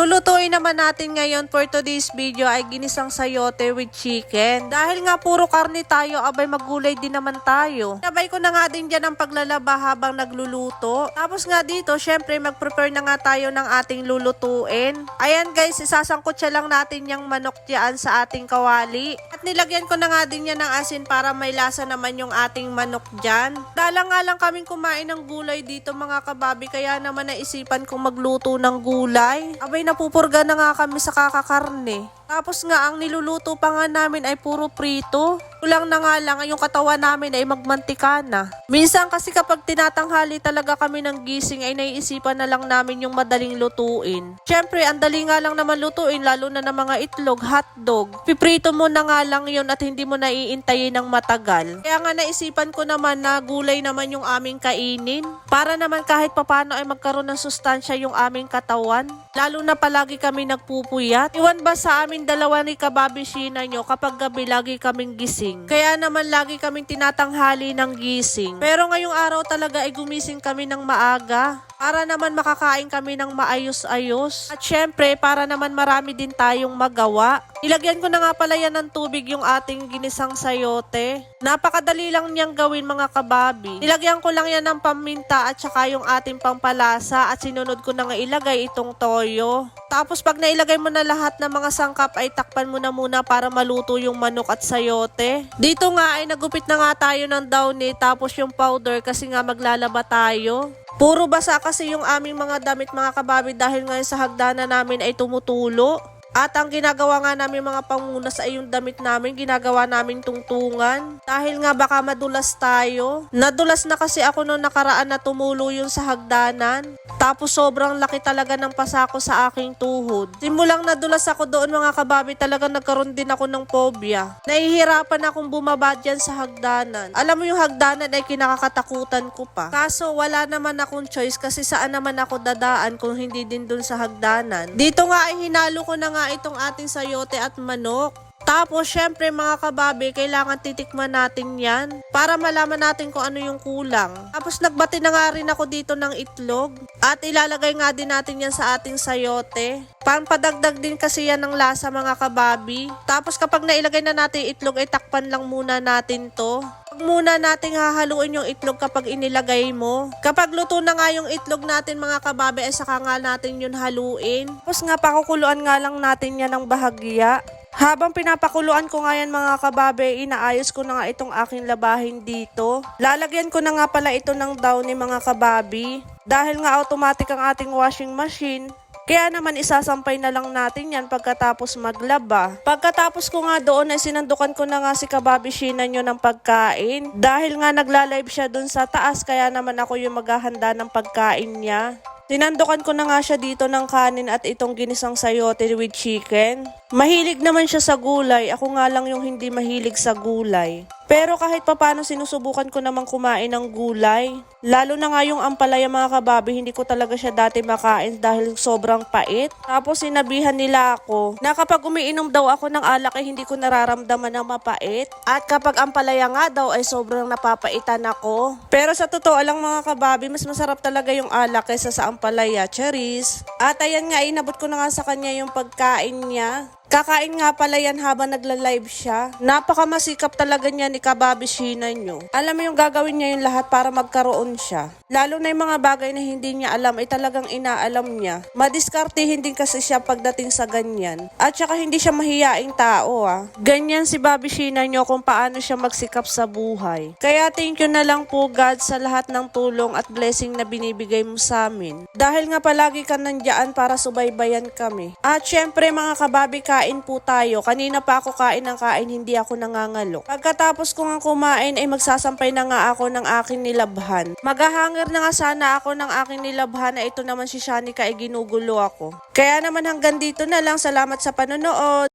Lulutuin naman natin ngayon for today's video ay ginisang sayote with chicken. Dahil nga puro karne tayo, abay magulay din naman tayo. Sabay ko na nga din dyan ang paglalaba habang nagluluto. Tapos nga dito, syempre mag-prepare na nga tayo ng ating lulutuin. Ayan guys, isasangkot siya lang natin yung manok dyan sa ating kawali. At nilagyan ko na nga din yan ng asin para may lasa naman yung ating manok dyan. Dala nga lang kaming kumain ng gulay dito mga kababi, kaya naman naisipan kong magluto ng gulay. Abay napupurga na nga kami sa kakakarne. Tapos nga, ang niluluto pa nga namin ay puro prito. Kulang na nga lang, yung katawan namin ay magmantika na. Minsan kasi kapag tinatanghali talaga kami ng gising ay naiisipan na lang namin yung madaling lutuin. Siyempre, ang dali nga lang naman lutuin, lalo na ng mga itlog, hotdog. Piprito mo na nga lang yun at hindi mo naiintayin ng matagal. Kaya nga naisipan ko naman na gulay naman yung aming kainin. Para naman kahit papano ay magkaroon ng sustansya yung aming katawan. Lalo na palagi kami nagpupuyat. Iwan ba sa amin dalawa ni Kababi Sheena nyo kapag gabi lagi kaming gising. Kaya naman lagi kaming tinatanghali ng gising. Pero ngayong araw talaga ay gumising kami ng maaga. Para naman makakain kami ng maayos-ayos. At syempre, para naman marami din tayong magawa. Ilagyan ko na nga pala yan ng tubig yung ating ginisang sayote. Napakadali lang niyang gawin mga kababi. Nilagyan ko lang yan ng paminta at saka yung ating pampalasa at sinunod ko na nga ilagay itong toyo. Tapos pag nailagay mo na lahat ng mga sangkap ay takpan mo na muna para maluto yung manok at sayote. Dito nga ay nagupit na nga tayo ng downy tapos yung powder kasi nga maglalaba tayo. Puro basa kasi yung aming mga damit mga kababi dahil ngayon sa hagdanan namin ay tumutulo. At ang ginagawa nga namin mga pangunas ay yung damit namin, ginagawa namin tungtungan. Dahil nga baka madulas tayo. Nadulas na kasi ako noong nakaraan na tumulo yun sa hagdanan. Tapos sobrang laki talaga ng pasako sa aking tuhod. Simulang nadulas ako doon mga kababi, talaga nagkaroon din ako ng phobia. Nahihirapan akong bumaba dyan sa hagdanan. Alam mo yung hagdanan ay kinakakatakutan ko pa. Kaso wala naman akong choice kasi saan naman ako dadaan kung hindi din dun sa hagdanan. Dito nga ay hinalo ko na nga itong ating sayote at manok. Tapos, syempre mga kababi, kailangan titikman natin yan para malaman natin kung ano yung kulang. Tapos, nagbati na nga rin ako dito ng itlog at ilalagay nga din natin yan sa ating sayote. Pampadagdag din kasi yan ng lasa mga kababi. Tapos, kapag nailagay na natin itlog, ay takpan lang muna natin to. Muna nating hahaluin yung itlog kapag inilagay mo. Kapag luto na nga yung itlog natin mga kababe, ay saka nga natin yun haluin. Tapos nga pakukuluan nga lang natin yan ng bahagya. Habang pinapakuluan ko nga yan mga kababe, inaayos ko na nga itong aking labahin dito. Lalagyan ko na nga pala ito ng downy mga kababi. Dahil nga automatic ang ating washing machine, kaya naman isasampay na lang natin yan pagkatapos maglaba. Pagkatapos ko nga doon ay sinandukan ko na nga si Kababi Sheena nyo ng pagkain. Dahil nga nagla-live siya dun sa taas kaya naman ako yung maghahanda ng pagkain niya. Sinandukan ko na nga siya dito ng kanin at itong ginisang sayote with chicken. Mahilig naman siya sa gulay. Ako nga lang yung hindi mahilig sa gulay. Pero kahit papano sinusubukan ko namang kumain ng gulay. Lalo na nga yung ampalaya mga kababi, hindi ko talaga siya dati makain dahil sobrang pait. Tapos sinabihan nila ako na kapag umiinom daw ako ng alak ay hindi ko nararamdaman na mapait. At kapag ampalaya nga daw ay sobrang napapaitan ako. Pero sa totoo lang mga kababi, mas masarap talaga yung alak kaysa sa ampalaya, cherries. At ayan nga, inabot ko na nga sa kanya yung pagkain niya. Kakain nga pala yan habang nagla-live siya. Napakamasikap talaga niya ni Kababi Sheena nyo. Alam mo yung gagawin niya yung lahat para magkaroon siya. Lalo na yung mga bagay na hindi niya alam ay talagang inaalam niya. Madiskartihin din kasi siya pagdating sa ganyan. At saka hindi siya mahiyaing tao ah. Ganyan si Bobby Sheena nyo kung paano siya magsikap sa buhay. Kaya thank you na lang po God sa lahat ng tulong at blessing na binibigay mo sa amin. Dahil nga palagi ka nandiyan para subaybayan kami. At syempre mga kababi kain po tayo. Kanina pa ako kain ng kain, hindi ako nangangalok. Pagkatapos ko nga kumain ay magsasampay na nga ako ng aking nilabhan. Maghahanger na nga sana ako ng aking nilabhan na ito naman si Shanika ay ginugulo ako. Kaya naman hanggang dito na lang. Salamat sa panonood.